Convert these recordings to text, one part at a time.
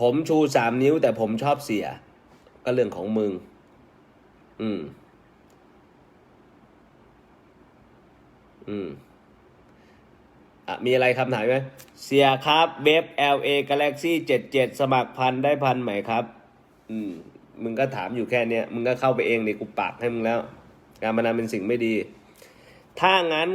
ผมชูสามนิ้ว แต่ผมชอบเสีย ก็เรื่องของมึง อืม อืมอะมีอะไรคำถามไหม เสียครับเว็บ LA Galaxy 77 สมัครพันได้พันไหมครับ อืม มึงก็ถามอยู่แค่เนี้ย มึงก็เข้าไปเองดิกูปรับให้มึงแล้ว การพนันเป็นสิ่งไม่ดี ถ้างั้น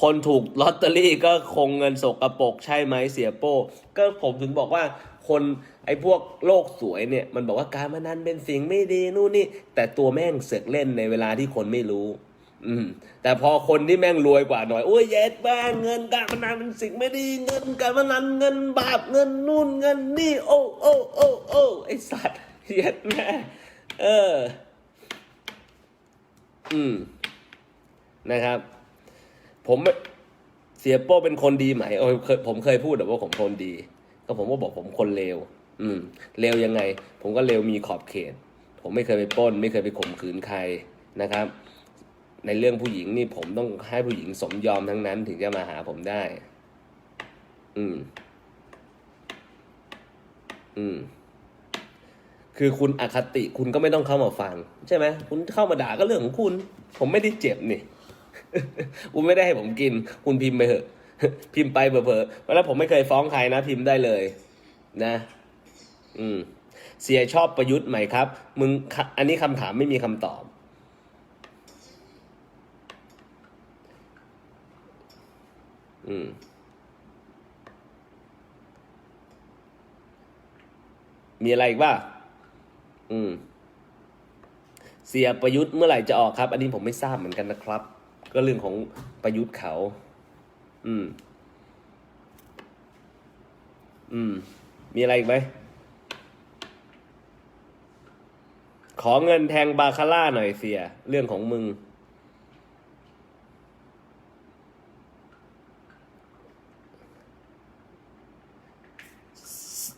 คนถูกลอตเตอรี่ก็คงเงินสกรปรกใช่ไหมเสียโป้ ก็ผมถึงบอกว่า คนไอ้พวกโลกสวยเนี่ยมันบอกว่าการพนันเป็นสิ่งไม่ดีนู่นนี่ แต่ตัวแม่งเสือกเล่นในเวลาที่คนไม่รู้ อืม แต่พอคนที่แม่งรวยกว่าหน่อยโอ้ยเย็ดแม่งเงินการพนันเป็นสิ่งไม่ดีเงินการพนันเงินบาปเงินนู่นเงินนี่ โอ้โอ้โอ้โอ้ไอสัตว์เย็ดแม่เออ อืมนะครับ ผมเสียโป้เป็นคนดีไหมโอ้ยเคยผมเคยพูดแบบว่าผมคนดี ก็ผมก็บอกผมคนเลวอืมเลวยังไง ผมก็เลวมีขอบเขต ผมไม่เคยไปป้น ไม่เคยไปข่มขืนใครนะครับ ในเรื่องผู้หญิงนี่ผมต้องให้ผู้หญิงสมยอมทั้งนั้น ถึงจะมาหาผมได้ อืม อืมคือคุณอคติคุณก็ไม่ต้องเข้ามาฟัง ใช่ไหมคุณเข้ามาด่าก็เรื่องของคุณ ผมไม่ได้เจ็บนี่ คุณไม่ได้ให้ผมกิน คุณพิมพ์ไปเถอะ พิมพ์ไปเผลอๆแล้วผมไม่เคยฟ้องใครนะ พิมพ์ได้เลย นะ อืม เสียชอบประยุทธ์ไหมครับ มึง อันนี้คำถามไม่มีคำตอบ อืมมีอะไรอีกว่าอืม เสียประยุทธ์เมื่อไหร่จะออกครับ อันนี้ผมไม่ทราบเหมือนกันนะครับ ก็เรื่องของประยุทธ์เขา อืม อืม มีอะไรอีกไหม ขอเงินแทงบาคาร่าหน่อยเสีย เรื่องของมึง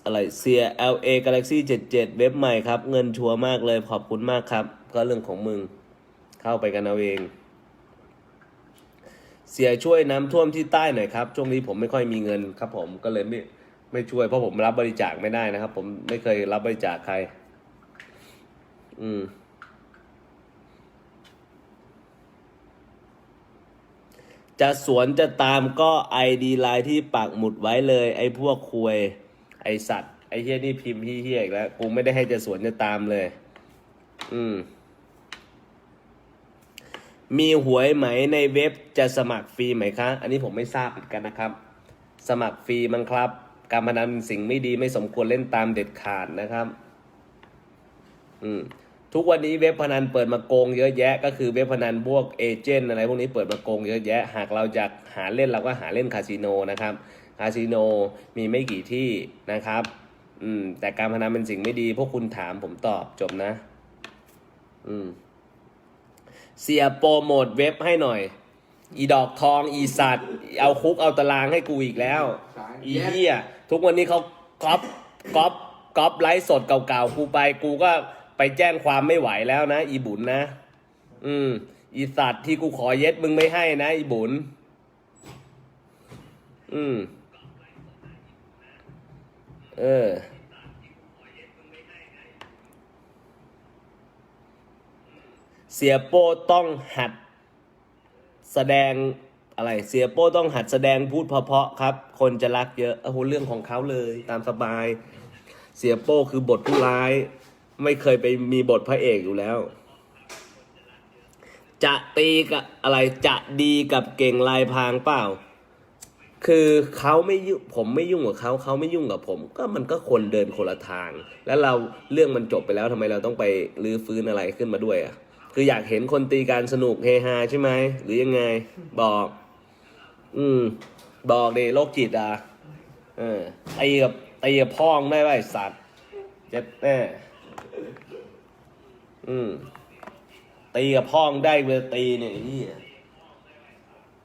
อะไรเสีย LA Galaxy 77 เว็บใหม่ครับ เงินชัวร์มากเลย ขอบคุณมากครับ ก็เรื่องของมึง เข้าไปกันเอาเอง เสียช่วยน้ำท่วมที่ใต้หน่อยครับ ช่วงนี้ผมไม่ค่อยมีเงินครับผมก็เลยไม่ไม่ช่วยเพราะผมรับบริจาคไม่ได้นะครับ ผมไม่เคยรับบริจาคใคร อืม จะสวนจะตามก็ไอดีไลน์ที่ปักหมุดไว้เลย ไอ้พวกคุย ไอสัตว์ ไอเฮี้ยนี่พิมพ์เฮี้ยอีกแล้ว กูไม่ได้ให้จะสวนจะตามเลย อืม มีหวยไหมในเว็บจะสมัครฟรีไหมคะ อันนี้ผมไม่ทราบเหมือนกันนะครับ สมัครฟรีมั้งครับ การพนันสิ่งไม่ดีไม่สมควรเล่นตามเด็ดขาดนะครับ อืมทุกวันนี้เว็บพนันเปิดมาโกงเยอะแยะ ก็คือเว็บพนันพวกเอเจนต์อะไรพวกนี้เปิดมาโกงเยอะแยะ หากเราอยากหาเล่นเราก็หาเล่นคาสิโนนะครับ คาสิโนมีไม่กี่ที่นะครับ อืม แต่การพนันเป็นสิ่งไม่ดี พวกคุณถามผมตอบจบนะ อืม เสียโปรโมทเว็บให้หน่อย อีดอกทอง อีสัตว์ เอาคุกเอาตารางให้กูอีกแล้ว อีเหี้ยทุกวันนี้เขาก๊อปก๊อปก๊อปไลฟ์สดเก่าๆกูไปกูก็ไปแจ้งความไม่ไหวแล้วนะ อีบุญนะ อืม อีสัตว์ที่กูขอเย็ดมึงไม่ให้นะ อีบุญอืม เออ เสียโป้ต้องหัดแสดงอะไรเสียโป้ต้องหัดแสดงพูดเพาะๆครับ คนจะรักเยอะโอ้โหเรื่องของเขาเลยตามสบาย เสียโป้คือบทผู้ร้าย ไม่เคยไปมีบทพระเอกอยู่แล้ว จะตีกับอะไรจะดีกับเก่งลายพรางเปล่า คือเขาไม่ยุ่งผมไม่ยุ่งกับเขาเขาไม่ยุ่งกับผม ก็มันก็คนเดินคนละทาง แล้วเราเรื่องมันจบไปแล้วทำไมเราต้องไปรื้อฟื้นอะไรขึ้นมาด้วยอะ คืออยากเห็นคนตีการสนุกเฮฮาใช่ไหม หรือยังไง บอก อืม บอกเดโรคจิตอะ เออตีกับตีกับพ่องได้ไหมสัตว์เจ็บแน่อืมตีกับพ่องได้เวลาตีเนี่ยไอ้เหี้ย